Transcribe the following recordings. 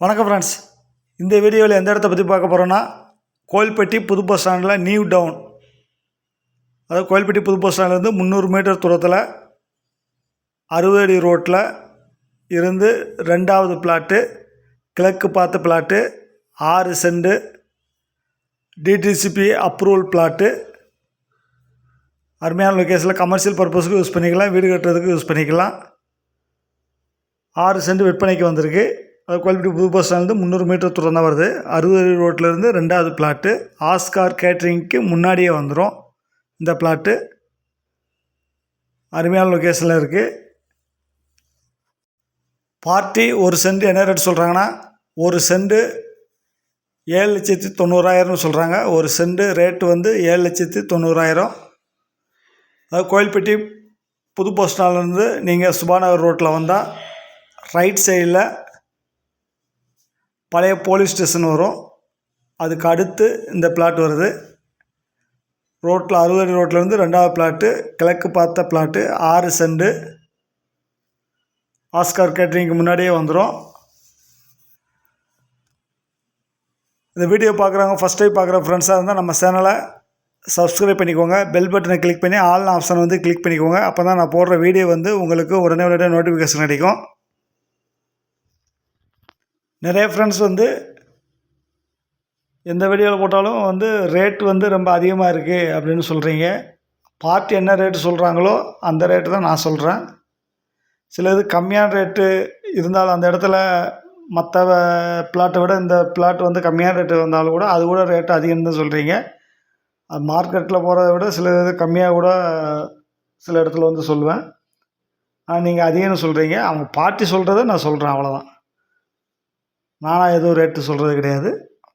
வணக்கம் ஃப்ரெண்ட்ஸ் இந்த வீடியோவில் எந்த இடத்த பற்றி பார்க்க போகிறோன்னா கோயில்பட்டி புது பஸ் ஸ்டாண்டில் நியூ டவுன் அதாவது கோயில்பட்டி புது பஸ் ஸ்டாண்ட்லேருந்து முந்நூறு மீட்டர் தூரத்தில் அறுபது அடி ரோட்டில் இருந்து ரெண்டாவது பிளாட்டு கிழக்கு பார்த்த பிளாட்டு ஆறு செண்டு டிடிசிபி அப்ரூவல் பிளாட்டு அருமையான லொக்கேஷனில் கமர்ஷியல் பர்பஸுக்கு யூஸ் பண்ணிக்கலாம் வீடு கட்டுறதுக்கு யூஸ் பண்ணிக்கலாம். ஆறு செண்டு விற்பனைக்கு வந்திருக்கு. அது கோயில்பட்டி புது பஸ் ஸ்டாண்ட்லேருந்து முந்நூறு மீட்டர் தூரம் தான் வருது. அறுபது ரோட்லேருந்து ரெண்டாவது பிளாட்டு ஆஸ்கார் கேட்ரிங்க்கு முன்னாடியே வந்துடும் இந்த பிளாட்டு அருமையான லொக்கேஷனில் இருக்குது பார்ட்டி ஒரு சென்ட் என்ன ரேட் சொல்கிறாங்கன்னா ஒரு சென்ட்டு ஏழு லட்சத்தி தொண்ணூறாயிரம்னு சொல்கிறாங்க ஒரு சென்ட் ரேட்டு வந்து ஏழு லட்சத்தி தொண்ணூறாயிரம். அது கோயில்பட்டி புது பஸ் ஸ்டாண்ட்லேருந்து நீங்கள் சுபாநகர் ரோட்டில் வந்தால் ரைட் சைடில் பழைய போலீஸ் ஸ்டேஷன் வரும். அதுக்கு அடுத்து இந்த பிளாட் வருது. ரோட்டில் அறுபது ரோட்டில் ரோட்லேருந்து ரெண்டாவது பிளாட்டு கிழக்கு பார்த்த பிளாட்டு ஆறு செண்டு ஆஸ்கார் கேட்ரிங்க்கு முன்னாடியே வந்துடும் இந்த வீடியோ பார்க்குறவங்க ஃபஸ்ட் டைம் பார்க்குற ஃப்ரெண்ட்ஸாக இருந்தால் நம்ம சேனலை சப்ஸ்கிரைப் பண்ணிக்கோங்க. பெல் பட்டனை கிளிக் பண்ணி ஆல் ஆப்ஷன் வந்து கிளிக் பண்ணிக்கோங்க. அப்போ தான் நான் போடுற வீடியோ வந்து உங்களுக்கு உடனே உடனே நோட்டிஃபிகேஷன் கிடைக்கும் நிறைய ஃப்ரெண்ட்ஸ் வந்து எந்த வீடியோவில் போட்டாலும் வந்து ரேட் வந்து ரொம்ப அதிகமாக இருக்குது அப்படின்னு சொல்கிறீங்க பார்ட்டி என்ன ரேட்டு சொல்கிறாங்களோ அந்த ரேட்டு தான் நான் சொல்கிறேன் சில இது கம்மியான ரேட்டு இருந்தாலும் அந்த இடத்துல மற்ற பிளாட்டை விட இந்த பிளாட் வந்து கம்மியான ரேட்டு வந்தாலும் கூட அது கூட ரேட்டு அதிகம் தான் சொல்கிறீங்க அது மார்க்கெட்டில் போகிறத விட சில இது கம்மியாக கூட சில இடத்துல வந்து சொல்லுவேன். ஆனால் நீங்கள் அதிகம்னு சொல்கிறீங்க அவங்க பார்ட்டி சொல்கிறத நான் சொல்கிறேன் அவ்வளோதான் நானாக எதுவும் ரேட்டு சொல்கிறது கிடையாது.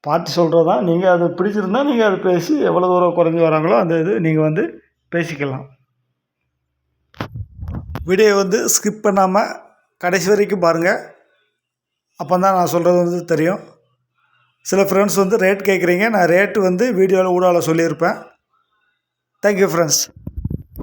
பார்ட்டி சொல்கிறது தான் நீங்கள் அது பிடிச்சிருந்தா நீங்கள் அது பேசி எவ்வளோ தூரம் குறைஞ்சி வராங்களோ அந்த இது நீங்கள் வந்து பேசிக்கலாம். வீடியோ வந்து ஸ்கிப் பண்ணாமல் கடைசி வரைக்கும் பாருங்கள் அப்போ தான் நான் சொல்கிறது வந்து தெரியும். சில ஃப்ரெண்ட்ஸ் வந்து ரேட் கேட்குறீங்க நான் ரேட்டு வந்து வீடியோவில் ஊடாவில் சொல்லியிருப்பேன். Thank you friends